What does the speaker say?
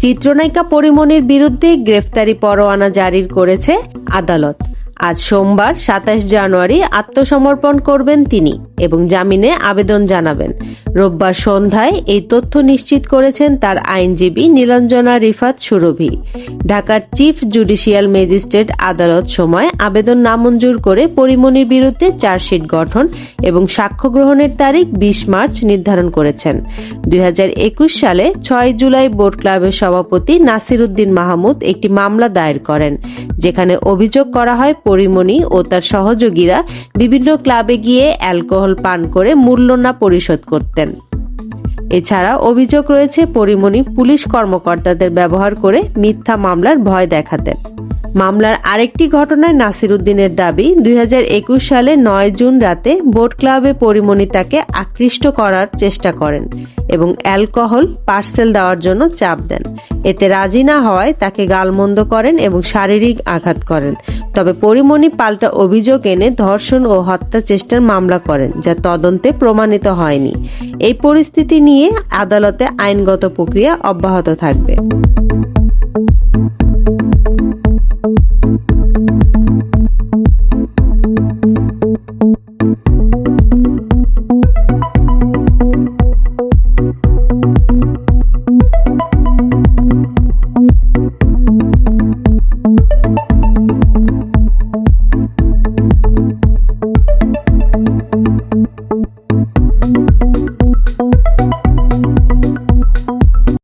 চিত্রনায়িকা পরিমণির বিরুদ্ধে গ্রেফতারি পরোয়ানা জারির করেছে আদালত। আজ সোমবার, সাতাশ জানুয়ারি আত্মসমর্পণ করবেন তিনি এবং জামিনে আবেদন জানাবেন। রোববার সন্ধ্যায় এই তথ্য নিশ্চিত করেছেন তার আইনজীবী নীলঞ্জনা রিফাত সুরভি। ঢাকার চিফ জুডিশিয়াল ম্যাজিস্ট্রেট আদালত সময় আবেদন নামঞ্জুর করে পরিমণির বিরুদ্ধে চার্জশিট গঠন এবং সাক্ষ্য গ্রহণের তারিখ বিশ মার্চ নির্ধারণ করেছেন। দুই হাজার একুশ সালে ছয় জুলাই বোর্ড ক্লাবের সভাপতি নাসির উদ্দিন মাহমুদ একটি মামলা দায়ের করেন। যেখানে অভিযোগ করা হয় পরিমণি ও তার সহযোগীরা বিভিন্ন ক্লাবে গিয়ে অ্যালকোহল পান করে মূল্য না পরিশোধ করতেন। এছাড়া অভিযোগ রয়েছে, পরিমণি পুলিশ কর্মকর্তাদের ব্যবহার করে মিথ্যা মামলার ভয় দেখাতেন। মামলার আরেকটি ঘটনায় নাসির উদ্দিনের দাবি, দুই হাজার একুশ সালে নয় জুন রাতে বোট ক্লাবে পরিমণি তাকে আকৃষ্ট করার চেষ্টা করেন এবং অ্যালকোহল পার্সেল দেওয়ার জন্য চাপ দেন। এতে রাজি না হওয়ায় তাকে গালমন্দ করেন এবং শারীরিক আঘাত করেন। তবে পরিমণি পাল্টা অভিযোগ এনে ধর্ষণ ও হত্যা চেষ্টার মামলা করেন, যা তদন্তে প্রমাণিত হয়নি। এই পরিস্থিতি নিয়ে আদালতে আইনগত প্রক্রিয়া অব্যাহত থাকবে।